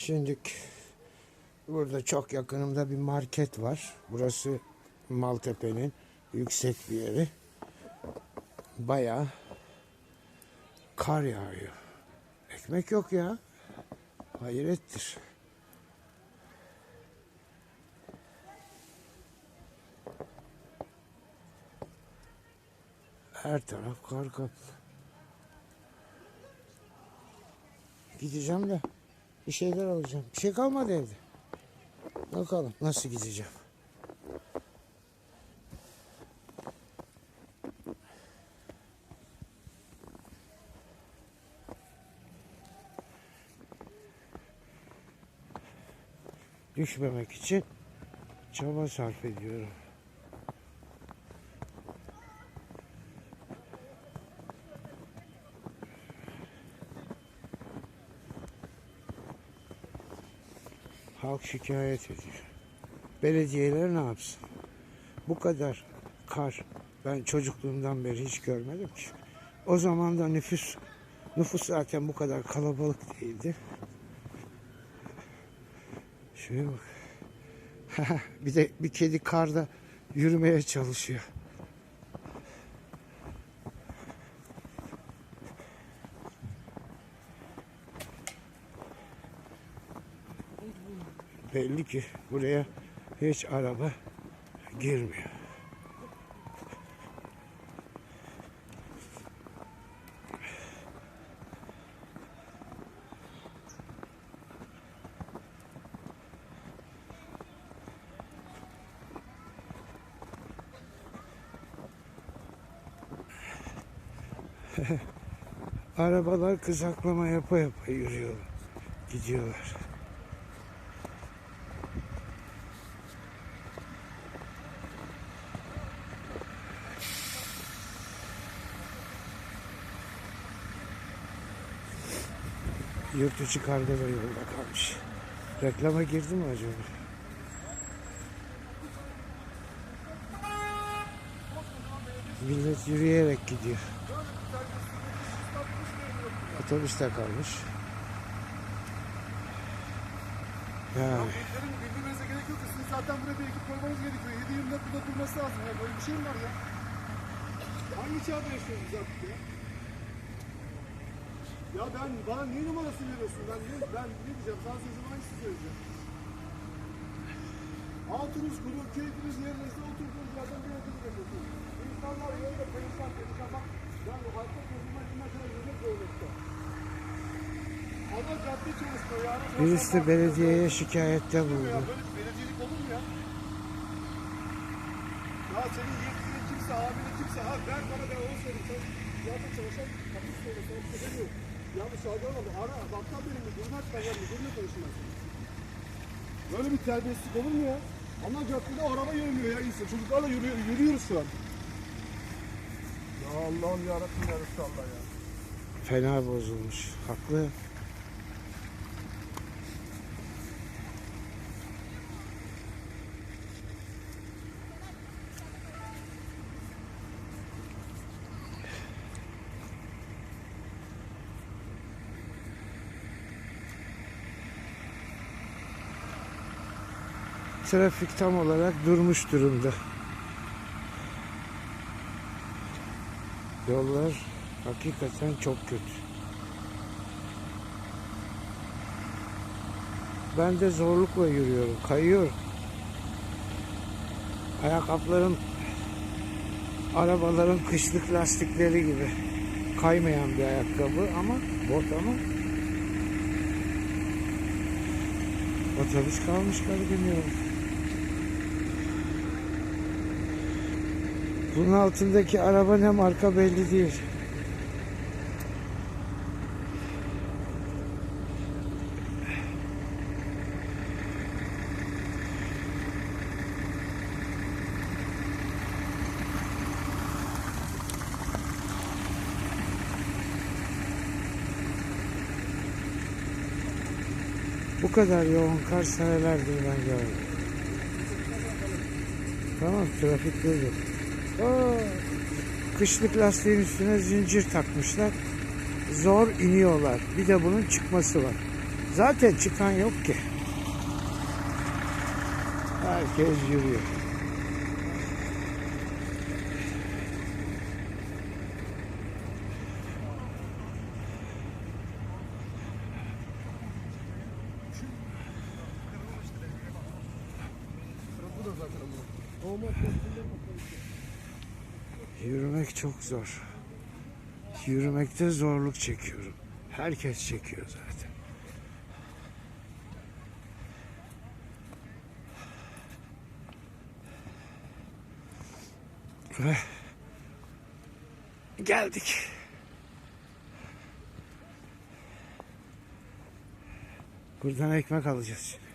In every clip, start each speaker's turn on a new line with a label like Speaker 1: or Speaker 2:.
Speaker 1: Şimdi burada çok yakınımda bir market var. Burası Maltepe'nin yüksek bir yeri. Bayağı kar yağıyor. Ekmek yok ya. Hayrettir. Her taraf kar kaplı. Gideceğim de bir şeyler alacağım. Bir şey kalmadı evde. Bakalım nasıl gideceğim. Düşmemek için çaba sarf ediyorum. Halk şikayet ediyor. Belediyeler ne yapsın? Bu kadar kar ben çocukluğumdan beri hiç görmedim ki. O zaman da nüfus nüfus zaten bu kadar kalabalık değildi. Şuraya bak. bir de bir kedi karda yürümeye çalışıyor. Belli ki buraya hiç araba girmiyor. Arabalar kızaklama yapa yapa yürüyorlar. Gidiyorlar. Yurt içi karga da yolda kalmış. Reklama girdi mi acaba? Millet yürüyerek gidiyor. Otobüste kalmış. Yani
Speaker 2: Beklerin bildirmenize gerek yok. Sizin zaten buraya bir ekip koymanız gerekiyor. 7 24 burada durması lazım. Ya böyle bir şey mi var ya? Hangi çağda yaşıyoruz artık ya? Ya ben bana niye numarası veriyorsun? Ben ne, ben ne diyeceğim? Sana sözüm hangisi söyleyeceğim? Altınız kuru, keyfiniz yerinizde oturduğunuz yerden bir ödül yapıyorsunuz. İnsanlar yolda perişan perişan bak. Yani halka gözüme ne kadar yemek zorunda. Ama cadde çalışmıyor yani.
Speaker 1: birisi de belediyeye şikayette
Speaker 2: Ya
Speaker 1: bulundu.
Speaker 2: böyle bir belediyelik olur mu ya? Ya senin yetkili kimse, amiri kimse, ha ben bana ben onu. Sen zaten çalışan kapı söyle, sana bir şey demiyorum. Yanlış algılama, ara, baktan benim müdürüm aç, ben yani müdürümle konuşayım ben seninle. Böyle bir terbiyesizlik olur mu ya? Ama caddede araba yürümüyor ya insan. Çocuklarla yürüyor, yürüyoruz şu an. Ya Allah'ım yarabbim ya Resulallah ya.
Speaker 1: Fena bozulmuş. Haklı. Trafik tam olarak durmuş durumda. Yollar hakikaten çok kötü. Ben de zorlukla yürüyorum, kayıyorum. Ayakkabılarım arabaların kışlık lastikleri gibi kaymayan bir ayakkabı ama bot ama otobüs kalmış garibim yolda. Bunun altındaki araba ne marka belli değil. Bu kadar yoğun kar senelerdir ben görmedim. Tamam trafik durdu. Kışlık lastiğin üstüne zincir takmışlar. Zor iniyorlar. Bir de bunun çıkması var. Zaten çıkan yok ki. Herkes yürüyor.
Speaker 2: Zaten ama. Olmaz.
Speaker 1: Yürümek çok zor. Yürümekte zorluk çekiyorum. Herkes çekiyor zaten. Ve geldik. Buradan ekmek alacağız şimdi.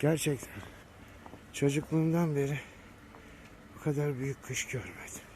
Speaker 1: Gerçekten çocukluğumdan beri bu kadar büyük kış görmedim.